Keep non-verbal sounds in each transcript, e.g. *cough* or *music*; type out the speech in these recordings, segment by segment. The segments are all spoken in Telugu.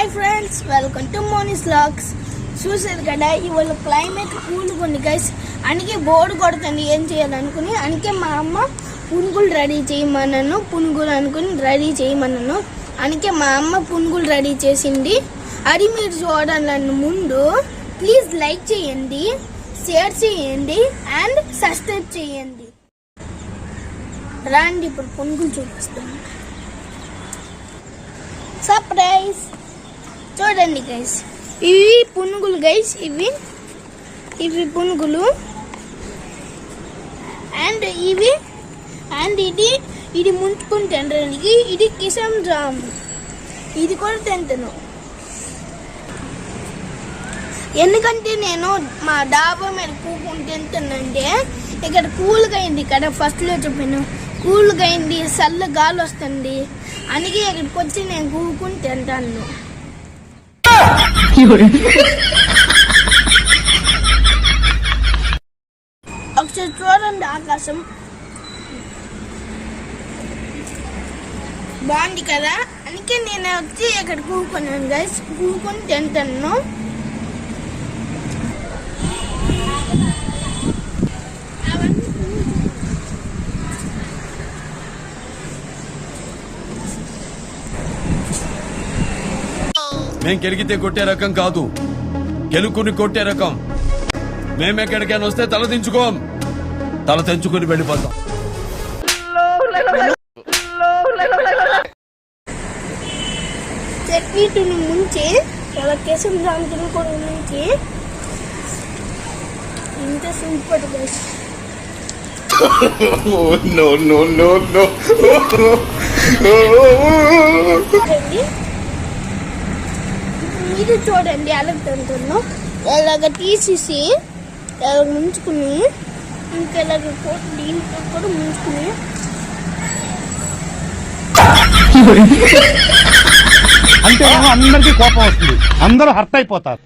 హాయ్ ఫ్రెండ్స్ వెల్కమ్ టు మోనిస్ లాక్స్ చూసారు కదా ఇవాళ క్లైమేట్ కూల్గా ఉంది గైస్ అందుకే బోర్డు కొడుతుంది ఏం చేయాలనుకుని అందుకే మా అమ్మ పునుగులు రెడీ చేయమన్నాను పునుగులు అనుకుని రెడీ చేయమన్నాను. అందుకే మా అమ్మ పునుగులు రెడీ చేసింది. అది మీరు చూడాలని ముందు ప్లీజ్ లైక్ చేయండి షేర్ చేయండి అండ్ సబ్స్క్రైబ్ చేయండి. రండి ఇప్పుడు పునుగులు చూపిస్తాను. సర్ప్రైజ్ చూడండి గైస్ ఇవి పునుగులు గైస్ ఇవి. ఇవి పునుగులు. అండ్ ఇవి. అండ్ ఇది ఇది ముంచుకుని తినడానికి ఇది కిసం జామ్. ఇది కూడా తింటాను. ఎందుకంటే నేను మా డాబా మీద కూకుని తింటానంటే ఇక్కడ కూల్గా అయింది ఇక్కడ ఫస్ట్లో చెప్పాను. కూల్గా అయింది చల్ల గాలి వస్తుంది. అందుకే ఇక్కడికి వచ్చి నేను కూకుని తింటాను. ఒకసారి చూడండి ఆకాశం బాగుంది కదా? అందుకే నేను వచ్చి ఇక్కడ కూకున్నాను గైస్ కూకుని తింటాను మేం గెలిగితే కొట్టే రకం కాదు. గెలుకుని కొట్టే రకం. మేమెక్కడికైనా వస్తే తల దించుకోం. తల తెంచుకుని వెళ్ళిపోతాం. చట్నీటిని ముంచి చాలా కేసం కూడా ముంచి. ఇంత *laughs* no, no, no, no. మీరు చూడండి ఎలా తింటున్నా. అలాగ తీసేసి ఇలా ముంచుకుని ఇంకా ఇలాగ కూడా దీంట్లో కూడా ముంచుకుని. అంటే అందరికీ కోపం వస్తుంది. అందరూ హర్ట్ అయిపోతారు.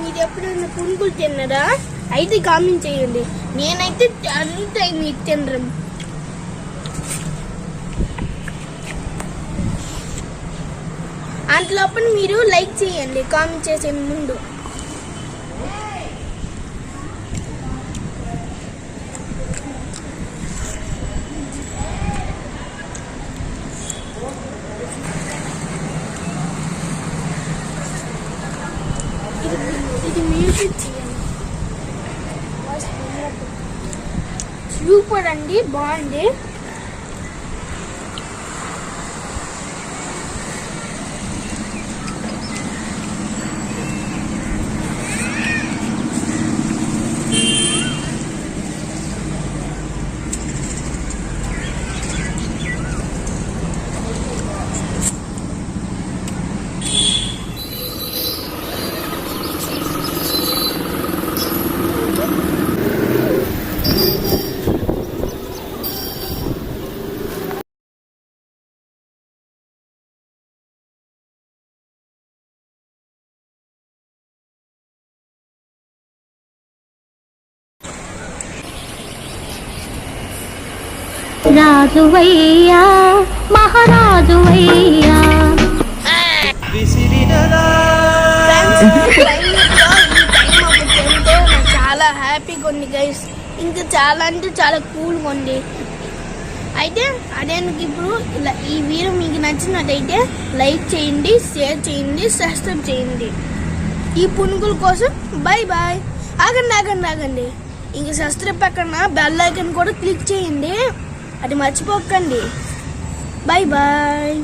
మీరు ఎప్పుడైనా పునుగులు తిన్నారా? అయితే కామెంట్ చేయండి. నేనైతే అంత తినరు అంతలోపల మీరు లైక్ చేయండి కామెంట్ చేసే ముందు. ఇది ఇది మ్యూజిక్ చేయండి. సూపర్ అండి బాగుంది. రాజువయ్యా మహారాజువయ్యా. చాలా హ్యాపీగా ఉంది గైస్ ఇంకా చాలా అంటే చాలా కూల్గా ఉంది అయితే అదే నాకు ఇప్పుడు ఇలా ఈ వీడియో మీకు నచ్చినట్టయితే లైక్ చేయండి షేర్ చేయండి సబ్స్క్రైబ్ చేయండి. ఈ పునుగుల కోసం బాయ్ బాయ్ ఆగండి ఆగండి ఆగండి. ఇంక సబ్స్క్రైబ్ పక్కన బెల్ ఐకన్ కూడా క్లిక్ చేయండి. అది మర్చిపోకండి. Bye bye